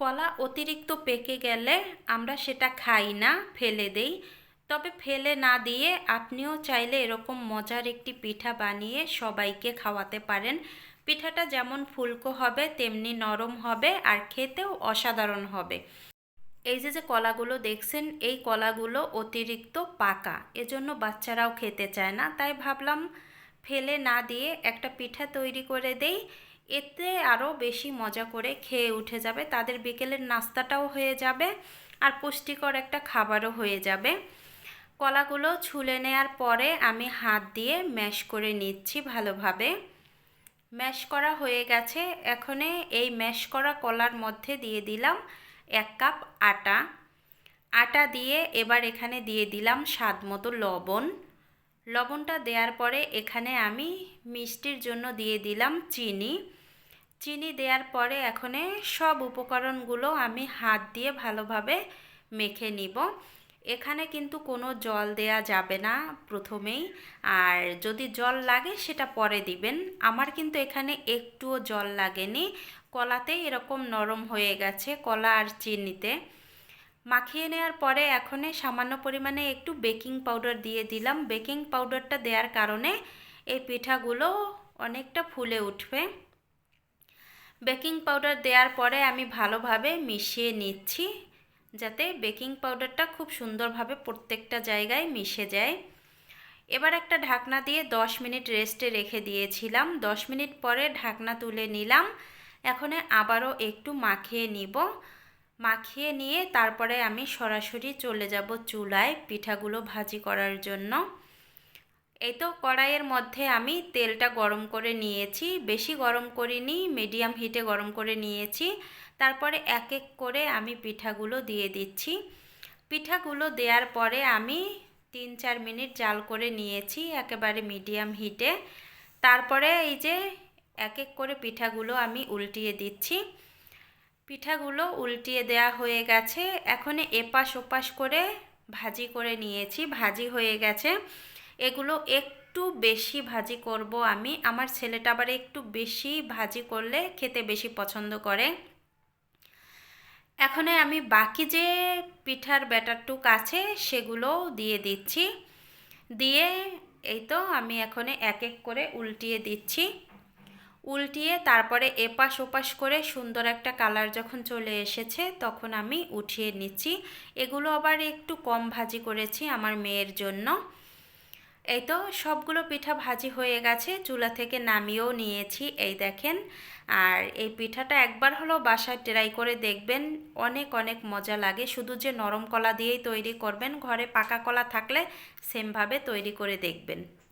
কলা অতিরিক্ত পেকে গেলে আমরা সেটা খাই না, ফেলে দেই। তবে ফেলে না দিয়ে আপনিও চাইলে এরকম মজার একটি পিঠা বানিয়ে সবাইকে খাওয়াতে পারেন। পিঠাটা যেমন ফুলকো হবে, তেমনি নরম হবে আর খেতেও অসাধারণ হবে। এই যে যে কলাগুলো দেখছেন, এই কলাগুলো অতিরিক্ত পাকা। এজন্য বাচ্চারাও খেতে চায় না। তাই ভাবলাম ফেলে না দিয়ে একটা পিঠা তৈরি করে দেই। এতে আরও বেশি মজা করে খেয়ে উঠে যাবে। তাদের বিকেলের নাস্তাটাও হয়ে যাবে আর পুষ্টিকর একটা খাবারও হয়ে যাবে। কলাগুলো ছুলে নেওয়ার পরে আমি হাত দিয়ে ম্যাশ করে নিচ্ছি ভালোভাবে। ম্যাশ করা হয়ে গেছে। এখানে এই ম্যাশ করা কলার মধ্যে দিয়ে দিলাম এক কাপ আটা। আটা দিয়ে এবার এখানে দিয়ে দিলাম স্বাদ মতো লবণ। লবণটা দেওয়ার পরে এখানে আমি মিষ্টির জন্য দিয়ে দিলাম চিনি। চিনি দেওয়ার পরে এখানে সব উপকরণগুলো আমি হাত দিয়ে ভালোভাবে মেখে নিব। এখানে কিন্তু কোনো জল দেয়া যাবে না প্রথমেই। আর যদি জল লাগে সেটা পরে দিবেন। আমার কিন্তু এখানে একটুও জল লাগেনি। কলাতে এরকম নরম হয়ে গেছে কলা আর চিনিতে। মাখিয়ে নেওয়ার পরে এখন সামান্য পরিমাণে একটু বেকিং পাউডার দিয়ে দিলাম। বেকিং পাউডারটা দেওয়ার কারণে এই পিঠাগুলো অনেকটা ফুলে উঠবে। বেকিং পাউডার দেওয়ার পরে আমি ভালোভাবে মিশিয়ে নিচ্ছি, যাতে বেকিং পাউডারটা খুব সুন্দরভাবে প্রত্যেকটা জায়গায় মিশে যায়। এবার একটা ঢাকনা দিয়ে 10 মিনিট রেস্টে রেখে দিয়েছিলাম। 10 মিনিট পরে ঢাকনা তুলে নিলাম। এখন আবারও একটু মাখিয়ে নিব। মাখিয়ে নিয়ে তারপরে আমি সরাসরি চলে যাব চুলায় পিঠাগুলো ভাজি করার জন্য। এই তো কড়াইয়ের মধ্যে আমি তেলটা গরম করে নিয়েছি, বেশি গরম করিনি মিডিয়াম হিটে গরম করে নিয়েছি। তারপরে এক এক করে আমি পিঠাগুলো দিয়ে দিচ্ছি। পিঠাগুলো দেওয়ার পরে আমি তিন চার মিনিট জাল করে নিয়েছি একেবারে মিডিয়াম হিটে তারপরে এই যে এক এক করে পিঠাগুলো আমি উল্টিয়ে দিচ্ছি। পিঠাগুলো উল্টিয়ে দেয়া হয়ে গেছে। এখন এপাশ ওপাশ করে ভাজি করে নিয়েছি। ভাজি হয়ে গেছে। এগুলো একটু বেশি ভাজি করব আমি। আমার ছেলেটা আবার একটু বেশি ভাজি করলে খেতে বেশি পছন্দ করে। এখন আমি বাকি যে পিঠার ব্যাটারটুক আছে সেগুলো দিয়ে দিচ্ছি। দিয়ে এই তো আমি এখন এক এক করে উল্টিয়ে দিচ্ছি। উল্টিয়ে তারপরে এপাশ ওপাশ করে সুন্দর একটা কালার যখন চলে এসেছে তখন আমি উঠিয়ে নিচ্ছি। এগুলো আবার একটু কম ভাজি করেছি আমার মেয়ের জন্য। এই তো সবগুলো পিঠা ভাজি হয়ে গেছে, চুলা থেকে নামিয়েও নিয়েছি, এই দেখেন। আর এই পিঠাটা একবার হলো বাসায় ট্রাই করে দেখবেন, অনেক অনেক মজা লাগে। শুধু যে নরম কলা দিয়েই তৈরি করবেন, ঘরে পাকা কলা থাকলে সেমভাবে তৈরি করে দেখবেন।